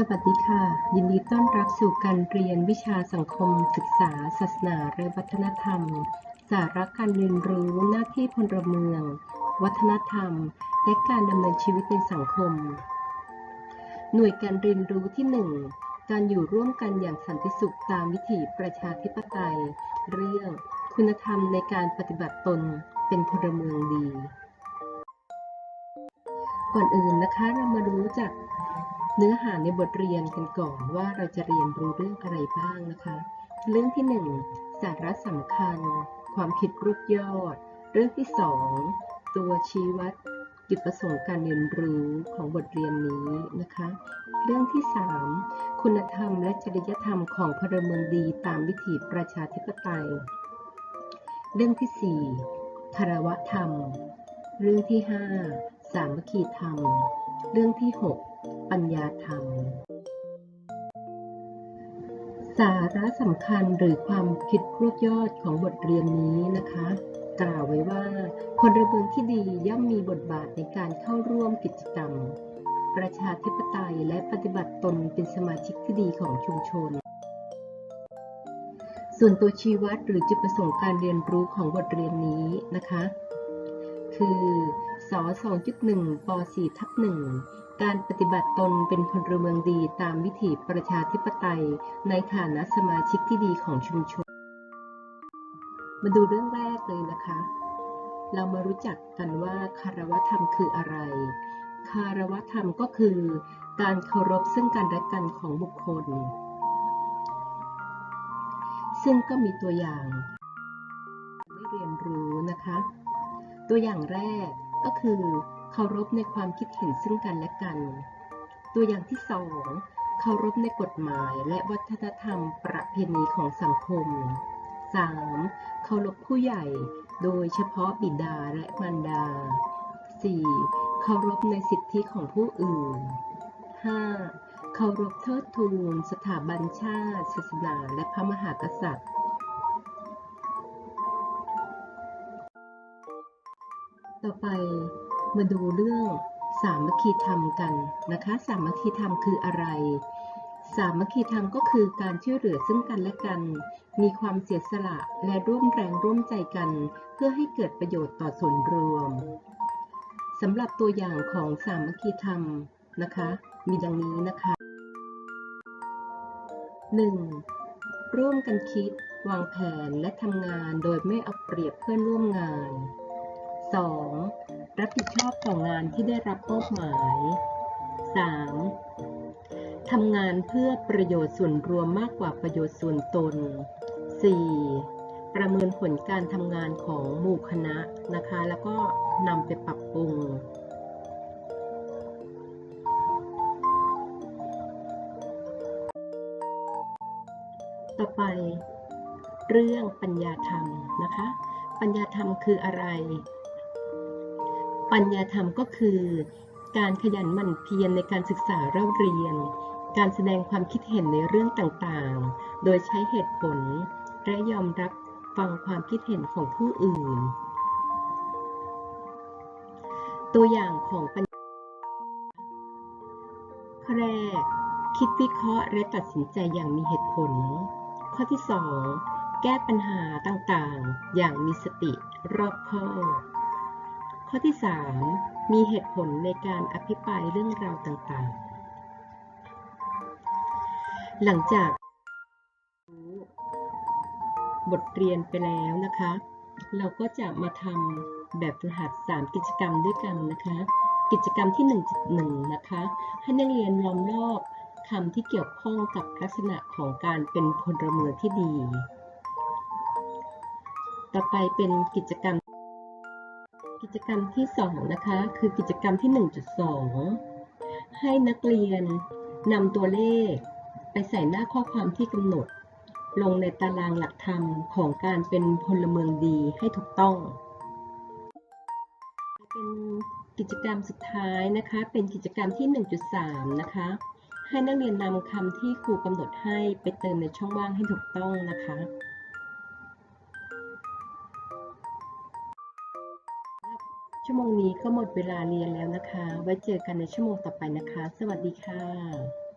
สวัสดีค่ะ ยินดีต้อนรับสู่การเรียนวิชาสังคมศึกษา ศาสนาและวัฒนธรรม สาระการเรียนรู้หน้าที่พลเมือง วัฒนธรรม และการดำเนินชีวิตในสังคม หน่วยการเรียนรู้ที่ 1 การอยู่ร่วมกันอย่างสันติสุขตามวิถีประชาธิปไตย เรื่อง คุณธรรมในการปฏิบัติตนเป็นพลเมืองดี ก่อนอื่นนะคะเรามารู้จักเนื้อหาในบทเรียนกันก่อนว่าเราจะเรียนรู้เรื่องอะไรบ้างนะคะ เรื่องที่ 1 สาระสำคัญ ความคิดรูปยอด เรื่องที่ 2 ตัวชี้วัดจุดประสงค์การเรียนรู้ของบทเรียนนี้นะคะ เรื่องที่ 3 คุณธรรมและจริยธรรมของพลเมืองดีตามวิถีประชาธิปไตย เรื่องที่ 4 คารวะธรรม เรื่องที่ 5 สามัคคีธรรม เรื่องที่ 6 ปัญญาธรรม สาระสำคัญหรือความคิดรวบยอดของบทเรียนนี้นะคะ กล่าวไว้ว่าพลเมืองที่ดีย่อมมีบทบาทในการเข้าร่วมกิจกรรม ประชาธิปไตยและปฏิบัติตนเป็นสมาชิกที่ดีของชุมชน ส่วนตัวชี้วัดหรือจุดประสงค์การเรียนรู้ของบทเรียนนี้นะคะ คือ ส2.1 ป 4 ทับ1การปฏิบัติตนเป็นพลเมืองดีตามวิถีประชาธิปไตย ในฐานะสมาชิกที่ดีของชุมชน มาดูเรื่องแรกเลยนะคะ เรามารู้จักกันว่าคารวธรรมคืออะไร คารวธรรมก็คือ การเคารพซึ่งกันและกันของบุคคล ซึ่งก็มีตัวอย่างได้เรียนรู้นะคะ ตัวอย่างแรก ก็คือเคารพในความคิดเห็นซึ่งกันและกัน ตัวอย่างที่สองเคารพในกฎหมายและวัฒนธรรมประเพณีของสังคม 3. เคารพผู้ใหญ่ โดยเฉพาะบิดาและมารดา 4. เคารพในสิทธิของผู้อื่น 5. เคารพเทิดทูน สถาบันชาติ ศาสนา และพระมหากษัตริย์ ต่อไปมาดูเรื่องสามัคคีธรรมกันนะคะ สามัคคีธรรมคืออะไร สามัคคีธรรมก็คือการช่วยเหลือซึ่งกันและกัน มีความเสียสละและร่วมแรงร่วมใจกัน เพื่อให้เกิดประโยชน์ต่อส่วนรวมสำหรับตัวอย่างของสามัคคีธรรมนะคะ มีดังนี้นะคะ 1. ร่วมกันคิด วางแผนและทำงานโดยไม่เอาเปรียบเพื่อนร่วมงาน 2. รับผิดชอบต่องานที่ได้รับมอบหมาย 3. ทำงานเพื่อประโยชน์ส่วนรวมมากกว่าประโยชน์ส่วนตน 4. ประเมินผลการทำงานของหมู่คณะนะคะ แล้วก็นำไปปรับปรุงต่อไป เรื่องปัญญาธรรมนะคะ ปัญญาธรรมคืออะไร ปัญญาธรรมก็คือ การขยันหมั่นเพียรในการศึกษาเล่าเรียน การแสดงความคิดเห็นในเรื่องต่างๆ โดยใช้เหตุผล และยอมรับฟังความคิดเห็นของผู้อื่น ตัวอย่างของปัญญาข้อแรก คิดวิเคราะห์และตัดสินใจอย่างมีเหตุผล ข้อที่ 2 แก้ปัญหาต่างๆ อย่างมีสติรอบคอบ ข้อที่ 3 มีเหตุผลในการอภิปรายเรื่องราวต่างๆ หลังจากบทเรียนไปแล้วนะคะ เราก็จะมาทำแบบฝึกหัด 3 กิจกรรมด้วยกันนะคะ กิจกรรมที่ 1.1 นะคะ ให้นักเรียนล้อมรอบคำที่เกี่ยวข้องกับลักษณะของการเป็นพลเมืองที่ดี ต่อไปเป็นกิจกรรม กิจกรรมที่ 2 นะคะ คือกิจกรรมที่ 1.2 ให้นักเรียนนำตัวเลข ไปใส่หน้าข้อความที่กำหนด ลงในตารางหลักธรรมของการเป็นพลเมืองดีให้ถูกต้อง เป็นกิจกรรมสุดท้ายนะคะ เป็นกิจกรรมที่ 1.3 นะคะ ให้นักเรียนนำคำที่ครูกำหนดให้ไปเติมในช่องว่างให้ถูกต้องนะคะ ชั่วโมงนี้ก็หมดเวลาเรียนแล้วนะคะ ไว้เจอกันในชั่วโมงต่อไปนะคะ สวัสดีค่ะ